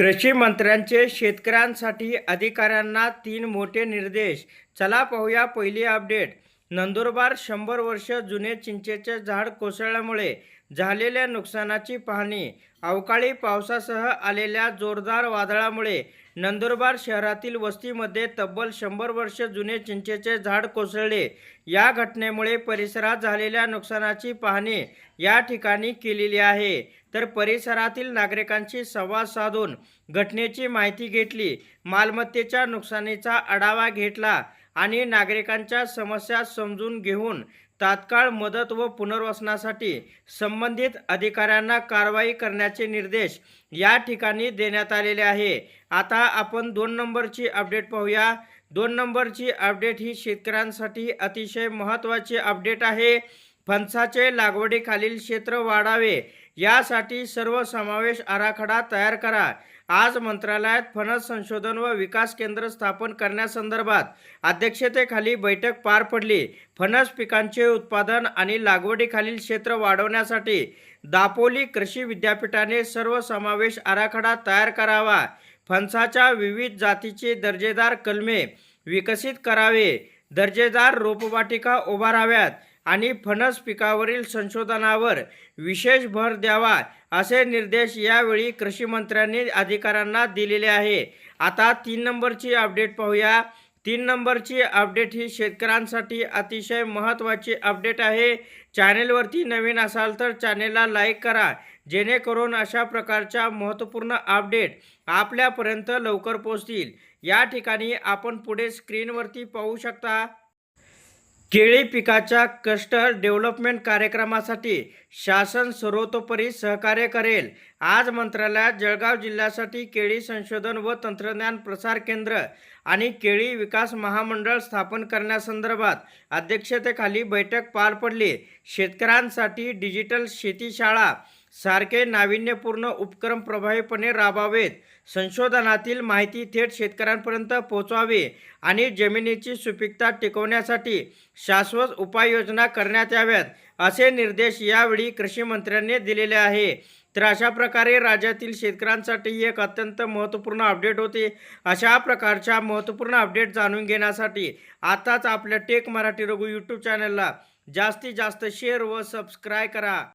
कृषी मंत्र्यांचे शेतकऱ्यांसाठी अधिकाऱ्यांना तीन मोठे निर्देश. चला पाहूया पहिली अपडेट. नंदुरबार शंभर वर्ष जुने चिंचेचे झाड कोसळल्यामुळे झालेल्या नुकसानाची पाहणी. अवकाळी पावसासह आलेल्या जोरदार वादळामुळे नंदुरबार शहरातील वस्तीमध्ये तब्बल शंभर वर्ष जुने चिंचेचे झाड कोसळले. या घटनेमुळे परिसरात झालेल्या नुकसानाची पाहणी या ठिकाणी केलेली आहे. तर परिसरातील नागरिकांशी संवाद साधून घटनेची माहिती घेतली मालमत्तेच्या नुकसानीचा आढावा घेतला आणि नागरिकांच्या समस्या समजून घेऊन तात्काळ मदत व पुनर्वसनासाठी संबंधित अधिकाऱ्यांना कारवाई करण्याचे निर्देश या ठिकाणी देण्यात आलेले आहे. आता आपण दोन नंबरची अपडेट पाहूया. दोन नंबरची अपडेट ही शेतकऱ्यांसाठी अतिशय महत्त्वाची अपडेट आहे. फणसाचे लागवडीखालील क्षेत्र वाढावे. यासाठी सर्व समावेश आराखडा तयार करा. आज मंत्रालयात फणस संशोधन व विकास केंद्र स्थापन करण्यासंदर्भात अध्यक्षतेखाली बैठक पार पडली. फणस पिकांचे उत्पादन आणि लागवडीखालील क्षेत्र वाढवण्यासाठी दापोली कृषी विद्यापीठाने सर्वसमावेश आराखडा तयार करावा. फणसाच्या विविध जातीचे दर्जेदार कलमे विकसित करावे. दर्जेदार रोपवाटिका उभाराव्यात. आणि फणस पिकावरील संशोधनावर विशेष भर द्यावा असे निर्देश यावेळी कृषी मंत्र्यांनी अधिकाऱ्यांना दिलेले आहे. आता तीन नंबरची अपडेट पाहूया. तीन नंबरची अपडेट ही शेतकऱ्यांसाठी अतिशय महत्त्वाची अपडेट आहे. चॅनेलवरती नवीन असाल तर चॅनेलला लाईक करा जेणेकरून अशा प्रकारच्या महत्त्वपूर्ण अपडेट आपल्यापर्यंत लवकर पोहोचतील. या ठिकाणी आपण पुढे स्क्रीनवरती पाहू शकता. केळी पिकाच्या क्लस्टर डेव्हलपमेंट कार्यक्रमासाठी शासन सर्वतोपरी सहकार्य करेल. आज मंत्रालयात जळगाव जिल्ह्यासाठी केळी संशोधन व तंत्रज्ञान प्रसार केंद्र आणि केळी विकास महामंडळ स्थापन करण्यासंदर्भात अध्यक्षतेखाली बैठक पार पडली. शेतकऱ्यांसाठी डिजिटल शेतीशाळा सारखे नाविन्यपूर्ण उपक्रम प्रभावीपणे राबवावेत संशोधनातील माहिती थेट शेतकऱ्यांपर्यंत पोहोचवावी आणि जमिनीची सुपीकता टिकवण्यासाठी शाश्वत उपाययोजना करण्यात याव्यात असे निर्देश यावेळी कृषी मंत्र्यांनी दिलेले आहे. तर अशा प्रकारे राज्यातील शेतकऱ्यांसाठी ही एक अत्यंत महत्त्वपूर्ण अपडेट होती. अशा प्रकारच्या महत्त्वपूर्ण अपडेट जाणून घेण्यासाठी आताच आपल्या टेक मराठी रघु यूट्यूब चॅनलला जास्तीत जास्त शेअर व सबस्क्राय करा.